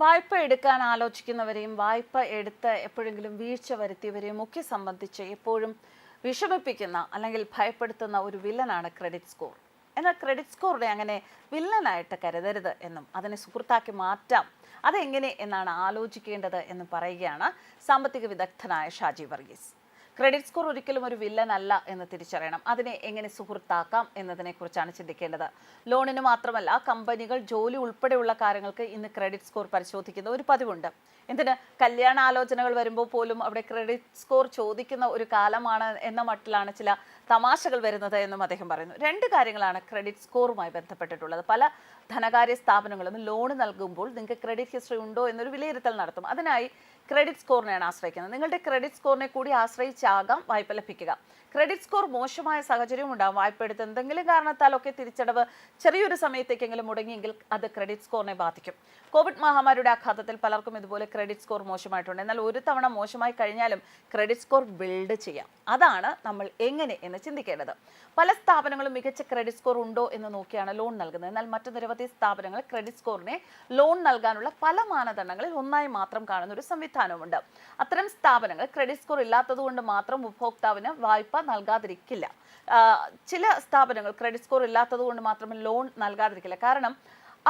വായ്പ എടുക്കാൻ ആലോചിക്കുന്നവരെയും വായ്പ എടുത്ത് എപ്പോഴെങ്കിലും വീഴ്ച വരുത്തിയവരെയും ഒക്കെ സംബന്ധിച്ച് എപ്പോഴും വിഷമിപ്പിക്കുന്ന അല്ലെങ്കിൽ ഭയപ്പെടുത്തുന്ന ഒരു വില്ലനാണ് ക്രെഡിറ്റ് സ്കോർ. എന്നാൽ ക്രെഡിറ്റ് സ്കോറിനെ അങ്ങനെ വില്ലനായിട്ട് കരുതരുത് എന്നും അതിനെ സുഹൃത്താക്കി മാറ്റാം. അതെങ്ങനെ എന്നാണ് ആലോചിക്കേണ്ടത് എന്ന് പറയുകയാണ് സാമ്പത്തിക വിദഗ്ധനായ ഷാജി വർഗീസ്. ക്രെഡിറ്റ് സ്കോർ ഒരിക്കലും ഒരു വില്ലൻ അല്ല എന്ന് തിരിച്ചറിയണം. അതിനെ എങ്ങനെ സുഹൃത്താക്കാം എന്നതിനെക്കുറിച്ചാണ് ചിന്തിക്കേണ്ടത്. ലോണിന് മാത്രമല്ല കമ്പനികൾ ജോലി ഉൾപ്പെടെയുള്ള കാര്യങ്ങൾക്ക് ഇന്ന് ക്രെഡിറ്റ് സ്കോർ പരിശോധിക്കുന്ന ഒരു പതിവുണ്ട്. എന്തിന്? കല്യാണ ആലോചനകൾ വരുമ്പോൾ പോലും അവിടെ ക്രെഡിറ്റ് സ്കോർ ചോദിക്കുന്ന ഒരു കാലമാണ് എന്ന മട്ടിലാണ് ചില തമാശകൾ വരുന്നത് എന്നും അദ്ദേഹം പറയുന്നു. രണ്ട് കാര്യങ്ങളാണ് ക്രെഡിറ്റ് സ്കോറുമായി ബന്ധപ്പെട്ടിട്ടുള്ളത്. പല ധനകാര്യ സ്ഥാപനങ്ങളും ലോൺ നൽകുമ്പോൾ നിങ്ങൾക്ക് ക്രെഡിറ്റ് ഹിസ്റ്ററി ഉണ്ടോ എന്നൊരു വിലയിരുത്തൽ നടത്തും. അതിനായി ക്രെഡിറ്റ് സ്കോറിനെയാണ് ആശ്രയിക്കുന്നത്. നിങ്ങളുടെ ക്രെഡിറ്റ് സ്കോറിനെ കൂടി ആശ്രയിച്ചാകാം വായ്പ ലഭിക്കുക. ക്രെഡിറ്റ് സ്കോർ മോശമായ സാഹചര്യം ഉണ്ടാകും വായ്പ എടുത്ത് എന്തെങ്കിലും കാരണത്താലൊക്കെ തിരിച്ചടവ് ചെറിയൊരു സമയത്തേക്കെങ്കിലും മുടങ്ങിയെങ്കിൽ അത് ക്രെഡിറ്റ് സ്കോറിനെ ബാധിക്കും. കോവിഡ് മഹാമാരിയുടെ ആഘാതത്തിൽ പലർക്കും ഇതുപോലെ ക്രെഡിറ്റ് സ്കോർ മോശമായിട്ടുണ്ട്. എന്നാൽ ഒരു തവണ മോശമായി കഴിഞ്ഞാലും ക്രെഡിറ്റ് സ്കോർ ബിൽഡ് ചെയ്യാം. അതാണ് നമ്മൾ എങ്ങനെ എന്ന് ചിന്തിക്കേണ്ടത്. പല സ്ഥാപനങ്ങളും മികച്ച ക്രെഡിറ്റ് സ്കോർ ഉണ്ടോ എന്ന് നോക്കിയാണ് ലോൺ നൽകുന്നത്. എന്നാൽ മറ്റു നിരവധി സ്ഥാപനങ്ങൾ ക്രെഡിറ്റ് സ്കോറിനെ ലോൺ നൽകാനുള്ള പല മാനദണ്ഡങ്ങളിൽ ഒന്നായി മാത്രം കാണുന്ന ഒരു സംവിധാനവുമുണ്ട്. അത്തരം സ്ഥാപനങ്ങൾ ക്രെഡിറ്റ് സ്കോർ ഇല്ലാത്തതുകൊണ്ട് മാത്രം ഉപഭോക്താവിന് വായ്പ നൽകാതിരിക്കില്ല. ചില സ്ഥാപനങ്ങൾ ക്രെഡിറ്റ് സ്കോർ ഇല്ലാത്തത് കൊണ്ട് മാത്രം ലോൺ നൽകാതിരിക്കില്ല. കാരണം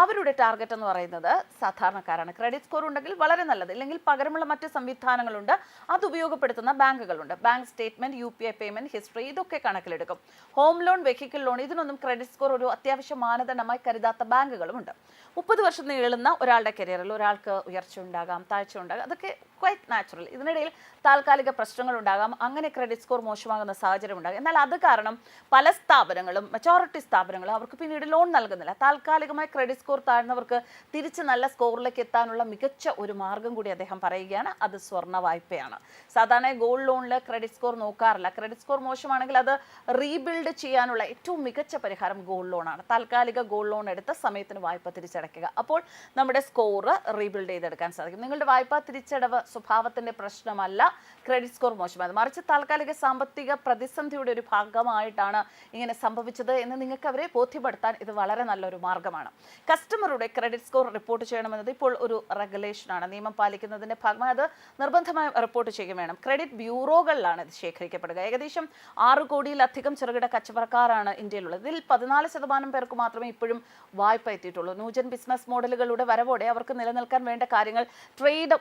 അവരുടെ ടാർഗറ്റ് എന്ന് പറയുന്നത് സാധാരണക്കാരാണ്. ക്രെഡിറ്റ് സ്കോർ ഉണ്ടെങ്കിൽ വളരെ നല്ലത്. ഇല്ലെങ്കിൽ പകരമുള്ള മറ്റ് സംവിധാനങ്ങളുണ്ട്. അത് ഉപയോഗപ്പെടുത്തുന്ന ബാങ്കുകളുണ്ട്. Bank statement U P I payment history ഇതൊക്കെ കണക്കിലെടുക്കും. ഹോം ലോൺ വെഹിക്കിൾ ലോൺ ഇതിനൊന്നും ക്രെഡിറ്റ് സ്കോർ ഒരു അത്യാവശ്യ മാനദണ്ഡമായി കരുതാത്ത ബാങ്കുകളുമുണ്ട്. മുപ്പത് വർഷം നീളുന്ന ഒരാളുടെ കരിയറിൽ ഒരാൾക്ക് ഉയർച്ച ഉണ്ടാകാം താഴ്ച ഉണ്ടാകാം. അതൊക്കെ ക്വൈറ്റ് നാച്ചുറൽ ഇതിനിടയിൽ താൽക്കാലിക പ്രശ്നങ്ങൾ ഉണ്ടാകാം അങ്ങനെ ക്രെഡിറ്റ് സ്കോർ മോശമാകുന്ന സാഹചര്യം ഉണ്ടാകും. എന്നാൽ അത് കാരണം പല സ്ഥാപനങ്ങളും മെച്ചോറിറ്റി സ്ഥാപനങ്ങളും അവർക്ക് പിന്നീട് ലോൺ നൽകുന്നില്ല. താൽക്കാലികമായി ക്രെഡിറ്റ് സ്കോർ താഴ്ന്നവർക്ക് തിരിച്ച് നല്ല സ്കോറിലേക്ക് എത്താനുള്ള മികച്ച ഒരു മാർഗം കൂടി അദ്ദേഹം പറയുകയാണ്. അത് സ്വർണ വായ്പയാണ്. സാധാരണ ഗോൾഡ് ലോണിൽ ക്രെഡിറ്റ് സ്കോർ നോക്കാറില്ല. ക്രെഡിറ്റ് സ്കോർ മോശമാണെങ്കിൽ അത് റീബിൽഡ് ചെയ്യാനുള്ള ഏറ്റവും മികച്ച പരിഹാരം ഗോൾഡ് ലോണാണ് താൽക്കാലിക ഗോൾഡ് ലോൺ എടുത്ത സമയത്തിന് വായ്പ തിരിച്ചടയ്ക്കുക. അപ്പോൾ നമ്മുടെ സ്കോർ റീബിൽഡ് ചെയ്തെടുക്കാൻ സാധിക്കും. നിങ്ങളുടെ വായ്പാ തിരിച്ചടവ് സ്വഭാവത്തിന്റെ പ്രശ്നമല്ല. ക്രെഡിറ്റ് സ്കോർ മോശമായത് മറിച്ച് താൽക്കാലിക സാമ്പത്തിക പ്രതിസന്ധിയുടെ ഒരു ഭാഗമായിട്ടാണ് ഇങ്ങനെ സംഭവിച്ചത് എന്ന് നിങ്ങൾക്ക് അവരെ ബോധ്യപ്പെടുത്താൻ ഇത് വളരെ നല്ലൊരു മാർഗമാണ്. കസ്റ്റമറുടെ ക്രെഡിറ്റ് സ്കോർ റിപ്പോർട്ട് ചെയ്യണമെന്നത് ഇപ്പോൾ ഒരു റെഗുലേഷനാണ് നിയമം പാലിക്കുന്നതിന്റെ ഭാഗമായി അത് നിർബന്ധമായും റിപ്പോർട്ട് ചെയ്യുകയും വേണം. ക്രെഡിറ്റ് ബ്യൂറോകളിലാണ് ഇത് ശേഖരിക്കപ്പെടുക. ഏകദേശം ആറ് കോടിയിലധികം ചെറുകിട കച്ചവടക്കാരാണ് ഇന്ത്യയിലുള്ളത്. ഇതിൽ പതിനാല് ശതമാനം പേർക്ക് മാത്രമേ ഇപ്പോഴും വായ്പ എത്തിയിട്ടുള്ളൂ. ന്യൂജൻ ബിസിനസ് മോഡലുകളുടെ വരവോടെ അവർക്ക് നിലനിൽക്കാൻ വേണ്ട കാര്യങ്ങൾ ട്രേഡ്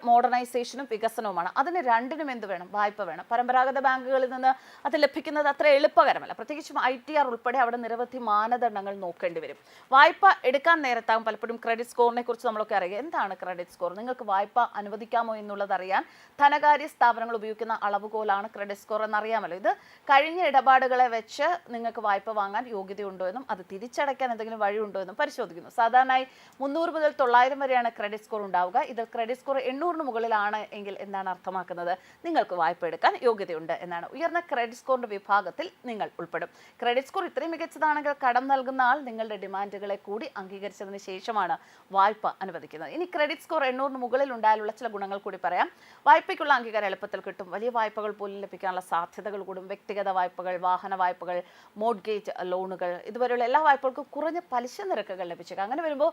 മോഡേണൈസേഷനും വികസനവുമാണ്. അതിന് രണ്ടിനും എന്ത് വേണം? വായ്പ വേണം. പരമ്പരാഗത ബാങ്കുകളിൽ നിന്ന് അത് ലഭിക്കുന്നത് അത്ര എളുപ്പകരമല്ല. പ്രത്യേകിച്ചും ഐ ടി ആർ ഉൾപ്പെടെ അവിടെ നിരവധി മാനദണ്ഡങ്ങൾ നോക്കേണ്ടി വരും. വായ്പ എടുക്കാൻ നേരത്താകും പലപ്പോഴും ക്രെഡിറ്റ് സ്കോറിനെ കുറിച്ച് നമ്മളൊക്കെ അറിയുക. എന്താണ് ക്രെഡിറ്റ് സ്കോർ? നിങ്ങൾക്ക് വായ്പ അനുവദിക്കാമോ എന്നുള്ളത് അറിയാൻ ധനകാര്യ സ്ഥാപനങ്ങൾ ഉപയോഗിക്കുന്ന അളവുകോലാണ് ക്രെഡിറ്റ് സ്കോർ എന്നറിയാമല്ലോ. ഇത് കഴിഞ്ഞ ഇടപാടുകളെ വെച്ച് നിങ്ങൾക്ക് വായ്പ വാങ്ങാൻ യോഗ്യതയുണ്ടോ എന്നും അത് തിരിച്ചടയ്ക്കാൻ എന്തെങ്കിലും വഴിയുണ്ടോ എന്നും പരിശോധിക്കുന്നു. സാധാരണയായി മുന്നൂറ് മുതൽ തൊള്ളായിരം വരെയാണ് ക്രെഡിറ്റ് സ്കോർ ഉണ്ടാവുക. ഇത് ക്രെഡിറ്റ് സ്കോർ എണ്ണൂറിന് മുകളിലാണ് എങ്കിൽ എന്താണ് അർത്ഥമാക്കുന്നത്? നിങ്ങൾക്ക് വായ്പ എടുക്കാൻ യോഗ്യതയുണ്ട് എന്നാണ്. ഉയർന്ന ക്രെഡിറ്റ് സ്കോറിന്റെ വിഭാഗത്തിൽ നിങ്ങൾ ഉൾപ്പെടും. ക്രെഡിറ്റ് സ്കോർ ഇത്രയും മികച്ചതാണെങ്കിൽ കടം നൽകുന്ന ആൾ നിങ്ങളുടെ ഡിമാൻഡുകളെ കൂടി അംഗീകരിച്ചതിന് ശേഷമാണ് വായ്പ അനുവദിക്കുന്നത്. ഇനി ക്രെഡിറ്റ് സ്കോർ എണ്ണൂറിന് മുകളിൽ ഉണ്ടായാലുള്ള ചില ഗുണങ്ങൾ കൂടി പറയാം. വായ്പയ്ക്കുള്ള അംഗീകാരം എളുപ്പത്തിൽ കിട്ടും. വലിയ വായ്പകൾ പോലും ലഭിക്കാനുള്ള സാധ്യതകൾ കൂടും. വ്യക്തിഗത വായ്പകൾ വാഹന വായ്പകൾ മോഡ്ഗേജ് ലോണുകൾ ഇതുവരെയുള്ള എല്ലാ വായ്പകൾക്കും കുറഞ്ഞ പലിശ നിരക്കുകൾ ലഭിച്ചേക്കാം. അങ്ങനെ വരുമ്പോൾ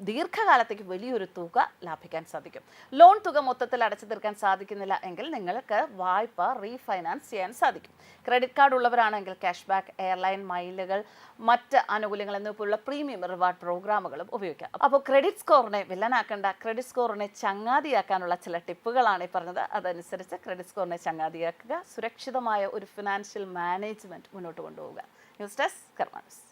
ദീർഘകാലത്തേക്ക് വലിയൊരു തുക ലാഭിക്കാൻ സാധിക്കും. ലോൺ തുക മൊത്തത്തിൽ അടച്ചു തീർക്കാൻ സാധിക്കുന്നില്ല എങ്കിൽ നിങ്ങൾക്ക് വായ്പ റീഫൈനാൻസ് ചെയ്യാൻ സാധിക്കും. ക്രെഡിറ്റ് കാർഡ് ഉള്ളവരാണെങ്കിൽ ക്യാഷ് ബാക്ക് എയർലൈൻ മൈലുകൾ മറ്റ് ആനുകൂല്യങ്ങൾ എന്നിവയുള്ള പ്രീമിയം റിവാർഡ് പ്രോഗ്രാമുകളും ഉപയോഗിക്കാം. അപ്പോൾ ക്രെഡിറ്റ് സ്കോറിനെ വില്ലനാക്കേണ്ട ക്രെഡിറ്റ് സ്കോറിനെ ചങ്ങാതിയാക്കാനുള്ള ചില ടിപ്പുകളാണ് ഈ പറഞ്ഞത്. അതനുസരിച്ച് ക്രെഡിറ്റ് സ്കോറിനെ ചങ്ങാതിയാക്കുക സുരക്ഷിതമായ ഒരു ഫിനാൻഷ്യൽ മാനേജ്മെന്റ് മുന്നോട്ട് കൊണ്ടുപോവുക. News desk കർമാനസ്